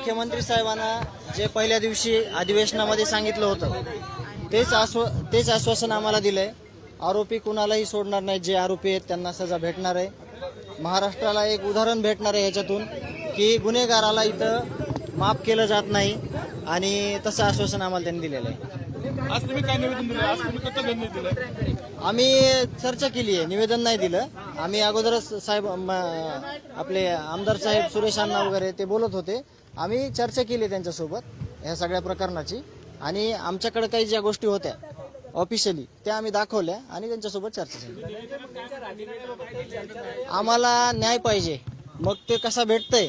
मुख्यमंत्री साहेबांना जे पहिल्या दिवशी अधिवेशनामध्ये सांगितलं होतं तेच आश्व तेच आश्वासन आम्हाला दिलंय. आरोपी कुणालाही सोडणार नाही जे आरोपी आहेत त्यांना सजा भेटणार आहे. महाराष्ट्राला एक उदाहरण भेटणार आहे ह्याच्यातून की गुन्हेगाराला इथं माफ केलं जात नाही आणि तसं आश्वासन आम्हाला त्यांनी दिलेलं आहे. आज तुम्ही काय निवेदन दिलं? आज तुम्ही कसं निर्णय दिलं? आम्ही चर्चा केली आहे निवेदन नाही दिलं. आम्ही अगोदरच साहेब म, आपले आमदार साहेब सुरेश अण्णा वगैरे ते बोलत होते. आम्ही चर्चा केली त्यांच्यासोबत ह्या सगळ्या प्रकरणाची. आणि आमच्याकडे काही ज्या गोष्टी होत्या ऑफिशियली त्या आम्ही दाखवल्या आणि त्यांच्यासोबत चर्चा झाली. आम्हाला न्याय पाहिजे. मग ते कसा भेटतंय?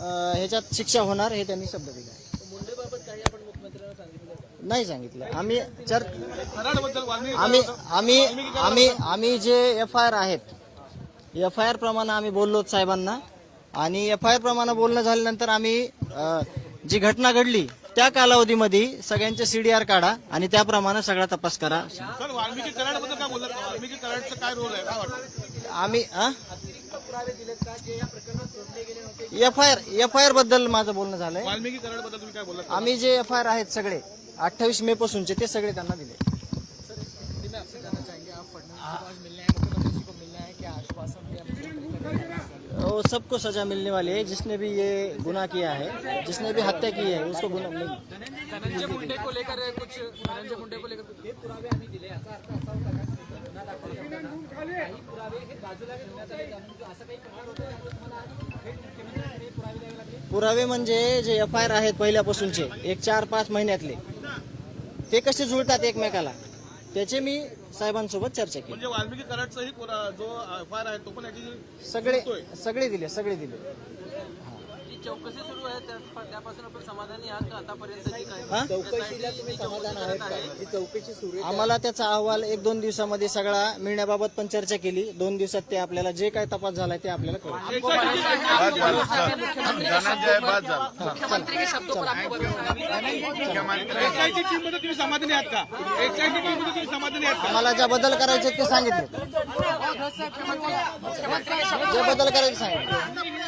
ह्याच्यात शिक्षा होणार हे त्यांनी शब्द दिला. आहे नाही सांगितलं. आम्ही चर आम्ही आम्ही आम्ही आम्ही जे एफ आय आर आहेत एफ आय आर प्रमाणे आम्ही बोललो साहेबांना आणि एफ आय आर प्रमाणे बोलणं झाल्यानंतर आम्ही जी घटना घडली त्या कालावधीमध्ये सगळ्यांचे सीडीआर काढा आणि त्याप्रमाणे सगळा तपास करा. Sir F I R F I आरबद्दल माझं बोलणं झालंय. वाल्मिकी कराडबद्दल तुम्ही काय बोलत आम्ही जे एफ आय आर आहेत सगळे अठ्ठावीस मे पासूनचे ते सगळे त्यांना दिले. वो सबको सजा मिलने वाली है जिसने भी ये गुनाह किया है जिसने भी हत्या की है उसको धनंजय मुंडे को लेकर कुछ धनंजय मुंडे को पुरावे म्हणजे जे एफ आय आर आहेत पहिल्यापासूनचे एक चार पाच महिन्यातले. ते कसे जुळतात एकमेकाला? त्याचे मी साहेबांसोबत चर्चा केली. म्हणजे वाल्मिकी कराडचाही जो एफ आय आर आहे तो पण याची सगळे सगळे दिले सगळे दिले. चौकशी सुरू आहे त्या- त्यापासून आपण समाधानी आहात का आतापर्यंतची काय हा? चौकशीला तुम्ही समाधान आहेत का आम्हाला त्याचा अहवाल एक दोन दिवसामध्ये सगळा मिळण्याबाबत पण चर्चा केली दोन दिवसात ते आपल्याला जे काय तपास झालाय ते आपल्याला कळेल मुख्यमंत्री के शब्दों पर आपको भरोसा है एसआयटी टीममध्ये तुम्ही समाधानी आहात का एसआयटी टीममध्ये तुम्ही समाधानी आहात का आम्हाला ज्या बदल करायचे ते सांगितले जे बदल करायचे सांगितले